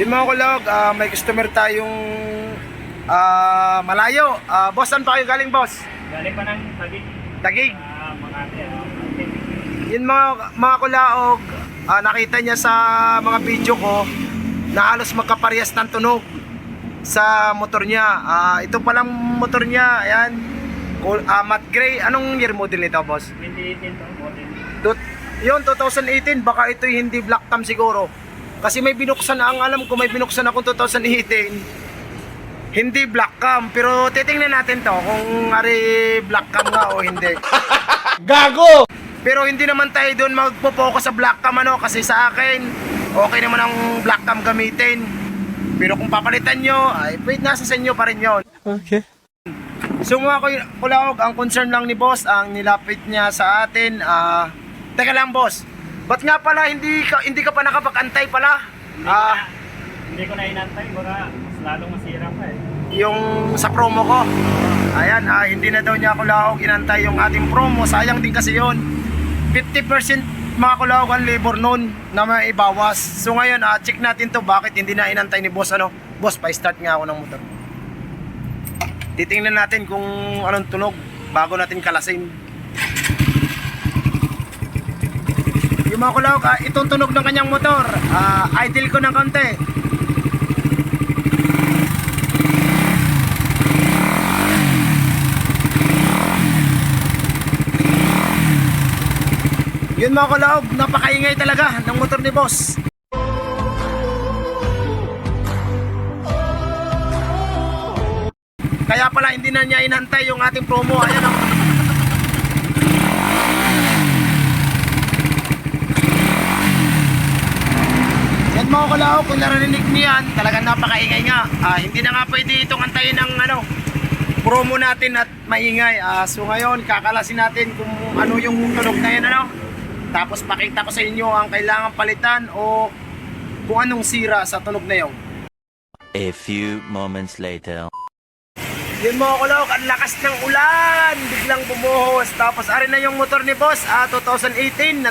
Yun mga kulog, ah, may customer tayong ah, malayo. Ah, boss, saan pa kayo galing, boss? Galing pa ng tagig. Tagig. Ah, mga ate. ano. Yun mga, mga kulaog, ah, nakita niya sa mga video ko na halos magkaparehas ng tunog sa motor niya. Ah, ito palang motor niya, ayan. Cool, ah, matte gray. Anong year model nito, boss? 2018 to, model. Yun, 2018. Baka ito hindi black cam siguro. Kasi may binuksan, ang alam ko may binuksan akong 2018. Hindi black cam. Pero titingnan natin to kung ari black cam nga o hindi. Gago! Pero hindi naman tayo doon magpo-focus sa black cam ano kasi sa akin okay naman ang black cam gamitin. Pero kung papalitan nyo, ay wait nasa sa inyo pa rin yon. Okay. So mga kulawag, ang concern lang ni boss, ang nilapit niya sa atin, ah, teka lang boss, ba't nga pala hindi ka, hindi ka pa nakapag-antay pala? Hindi, Ah, na, hindi ko na inantay. Baka mas lalong masira pa eh. yung sa promo ko. Ayan, ah, hindi na daw niya kulawag inantay yung ating promo, sayang din kasi yon 50% mga kulawag ang labor nun na may ibawas. So ngayon, ah, check natin to bakit hindi na inantay ni boss ano. Boss, pa-start nga ako ng motor. Titingnan natin kung anong tunog bago natin kalasin. Kulawag, ah, itong tunog ng kanyang motor, ah, idle ko ng konti. Yun mga kulaog, napakaingay talaga ng motor ni boss. Kaya pala hindi na niya inantay yung ating promo. Ayan oh. Yan mga kulaog, kung narinig niyan, talagang napakaingay nga. Ah, hindi na nga pwede itong antayin ng ano, promo natin at maingay. Ah, so ngayon, kakalasin natin kung ano yung tunog na yan, ano. Tapos pakita ko sa inyo ang kailangan palitan o kung anong sira sa tunog na yun. A few moments later. Yun mga kulok, ang lakas ng ulan, biglang bumuhos. Tapos ari na yung motor ni boss, ah, 2018 na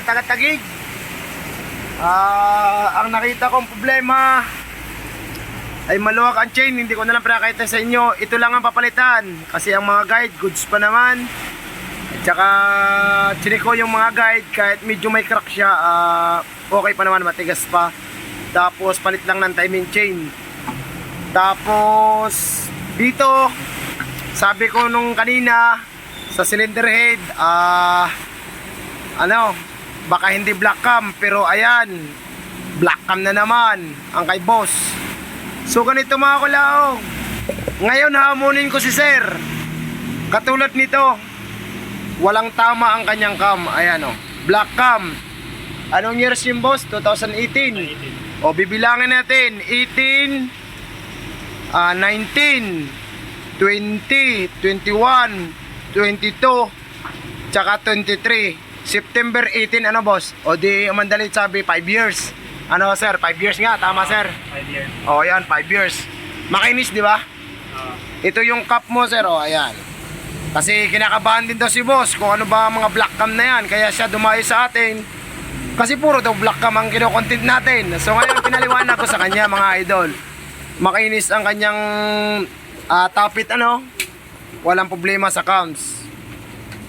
Ah, ang nakita kong problema ay maluwag ang chain, hindi ko na lang pinakita sa inyo. Ito lang ang papalitan kasi ang mga guide, goods pa naman. At saka chinik ko yung mga guide kahit medyo may crack siya, ah, okay pa naman, matigas pa. Tapos palit lang ng timing chain. Tapos dito sabi ko nung kanina sa cylinder head ah ano baka hindi black cam pero ayan black cam na naman ang kay boss. So ganito mga kulaog ngayon hamunin ko si sir. Katulad nito walang tama ang kanyang cam. Ayan o black cam. Anong years yung boss? 2018 o bibilangin natin. 18 ah 19 20, 21, 22, tsaka 23. September 18, ano boss? O di mandalit sabi, 5 years. Ano sir, 5 years nga, tama sir. 5 years. O yan, 5 years. Makinis, di ba? Ah, Ito yung cup mo sir, o ayan. Kasi kinakabahan din daw si boss kung ano ba ang mga black cam na yan. Kaya siya dumayo sa atin. Kasi puro daw black cam ang kinokontent natin. So ngayon pinaliwanag ko sa kanya mga idol. Makinis ang kanyang ah, tapit ano. Walang problema sa cams.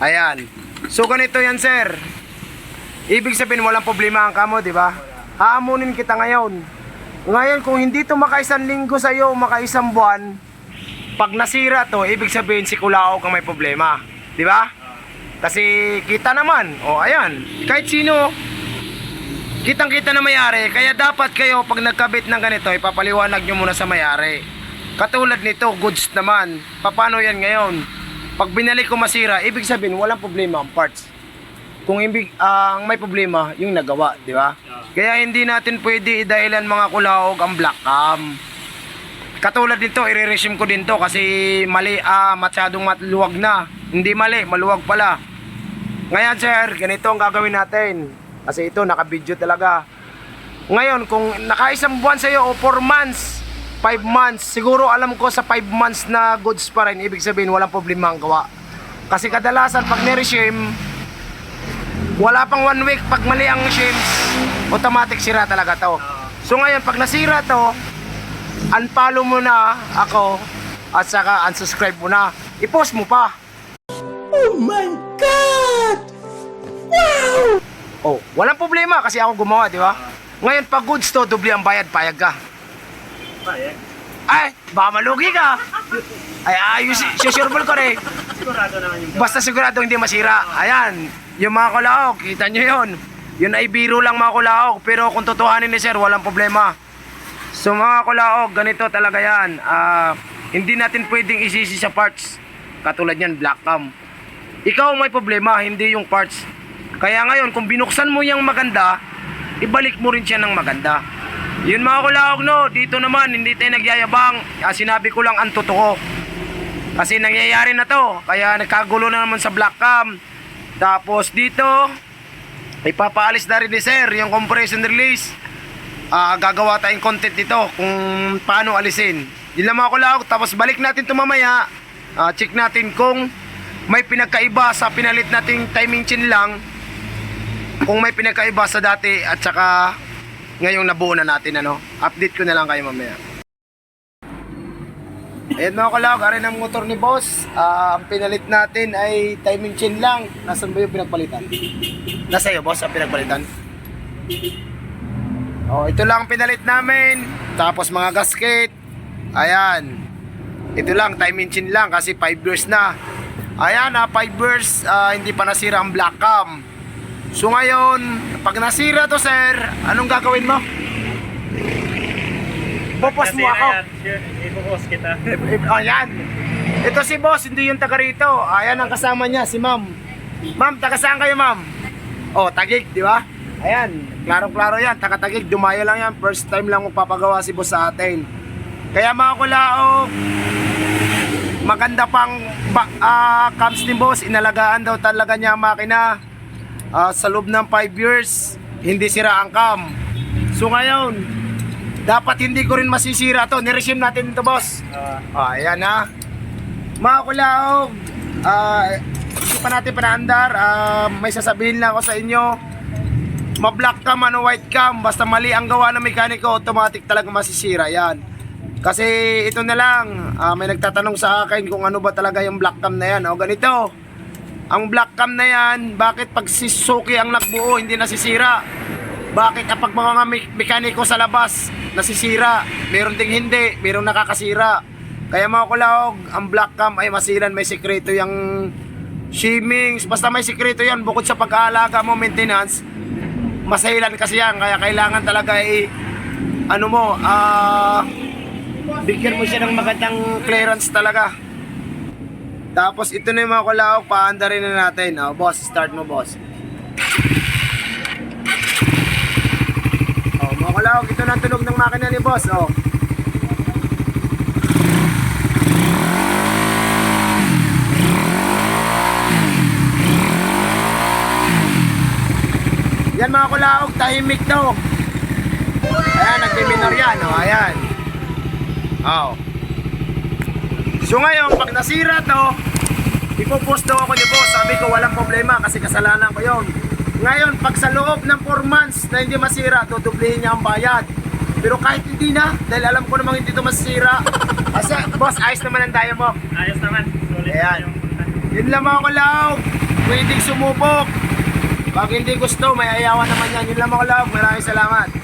Ayan. So ganito yan sir. Ibig sabihin walang problema ang kamo, di ba? Haamunin kita ngayon. Ngayon kung hindi to makaisang linggo sa iyo, makaisang buwan, pag nasira to, ibig sabihin si Kulao kang may problema. Di ba? Kasi kita naman. O ayan, kahit sino, kitang-kita na mayari. Kaya dapat kayo, pag nagkabit ng ganito, ipapaliwanag nyo muna sa mayari. Katulad nito, goods naman. Paano yan ngayon? Pag binalik ko masira, ibig sabihin walang problema ang parts. Kung ibig, ang may problema, yung nagawa, di ba? Kaya hindi natin pwede idahilan mga kulaog ang black cam. Katulad nito, i-resume ko din to kasi mali, ah, masyadong matluwag na. Hindi mali, maluwag pala. Ngayon sir, ganito ang gagawin natin. Kasi ito, naka-video talaga. Ngayon, kung nakaisang buwan sa'yo o 4 months, 5 months, siguro alam ko sa 5 months na goods pa rin, ibig sabihin walang problema ang gawa. Kasi kadalasan pag ni-resume, wala pang 1 week, pag mali ang shims, automatic sira talaga to. So ngayon, pag nasira to, unfollow mo na ako at saka unsubscribe mo na. I-post mo pa. Oh my God! Oh, walang problema kasi ako gumawa, di ba? Ngayon, pag goods to, doble ang bayad, payag ka. Payag. Ay, baka malugi ka. Ay, ayos, susureball ko rin. Sigurado naman yung Basta sigurado hindi masira. Ayan, yung mga kulaok, kita nyo yun. Yun ay biro lang mga kulaok, pero kung totohanin ni sir, walang problema. So mga kulaok, ganito talaga yan. Ah, hindi natin pwedeng isisi sa parts. Katulad yan, black cam. Ikaw may problema, hindi yung parts. Kaya ngayon, kung binuksan mo yung maganda, ibalik mo rin siya ng maganda. Yun mga kulaok, no, dito naman, hindi tayo nagyayabang. Ah, sinabi ko lang ang totoo. Kasi nangyayari na to. Kaya nagkagulo na naman sa black cam. Tapos dito, ipapaalis na rin ni sir yung compression release. Ah, gagawa tayong content dito kung paano alisin. Yun lang mga kulaok. Tapos balik natin to mamaya. Ah, check natin kung may pinagkaiba sa pinalit nating timing chain lang. Kung may pinagkaiba sa dati at saka ngayong nabuo na natin ano. Update ko na lang kayo mamaya. Ayan mga kalawag, arin ang motor ni boss. Ah, ang pinalit natin ay timing chain lang. Nasaan ba yung pinagpalitan? Nasa iyo boss ang pinagpalitan? Oh, ito lang ang pinalit namin. Tapos mga gasket. Ayan. Ito lang, timing chain lang kasi 5 years na. Ayan, ah, 5 years, ah, hindi pa nasira ang black cam. So ngayon, pag nasira to sir, anong gagawin mo? Popos mo ako. Ipupos kita. Ayan. Ito si boss, hindi yung taga rito. Ayan ang kasama niya, si ma'am. Ma'am, taga saan kayo ma'am? Oh, tagig, di ba? Ayan, klaro-klaro yan. Taga tagig, dumayo lang yan. First time lang magpapagawa si boss sa atin. Kaya mga kulaok, maganda pang ba, ah, cams ni boss. Inalagaan daw talaga niya ang makina. Ah, sa loob ng 5 years, hindi sira ang cam. So ngayon, dapat hindi ko rin masisira to. Niresume natin ito boss. Ah, Ah, ayan na. Mga kulaog, ah, hindi pa natin panaandar. Ah, may sasabihin lang ako sa inyo. Ma-black cam, ano white cam, basta mali ang gawa ng mekaniko, automatic talaga masisira yan. Kasi ito na lang, ah, may nagtatanong sa akin kung ano ba talaga yung black cam na yan. O ganito, ang black cam na yan, bakit pag si Suki ang nagbuo, hindi nasisira? Bakit kapag mga me- mekaniko sa labas, nasisira? Meron ding hindi, meron nakakasira. Kaya mga kulaog, ang black cam ay masilan, may sekreto yung shimmings. Basta may sekreto yan, bukod sa pag-aalaga mo, maintenance, masahilan kasi yan. Kaya kailangan talaga i ano mo, ah, bigyan mo siya ng magandang clearance talaga. Tapos ito na yung mga kulaog, paanda rin na natin. Oh, boss, start mo boss. Oh, mga kulaog, ito na tunog ng makina ni boss. Oh. Yan mga kulaog, tahimik daw. Ayan, nagbiminor yan. Oh, ayan. Oh. So ngayon, pag nasira to, ipopost daw ako ni boss. Sabi ko, walang problema kasi kasalanan ko yon. Ngayon, pag sa loob ng 4 months na hindi masira, tutublihin niya ang bayad. Pero kahit hindi na, dahil alam ko namang hindi to masira. Kasi, boss, ayos naman ang daya mo. ayos naman. Sulit Ayan. Yun lang mga kulaog. Pwedeng sumubok. Pag hindi gusto, may ayawan naman yan. Yun lang mga kulaog. Maraming salamat.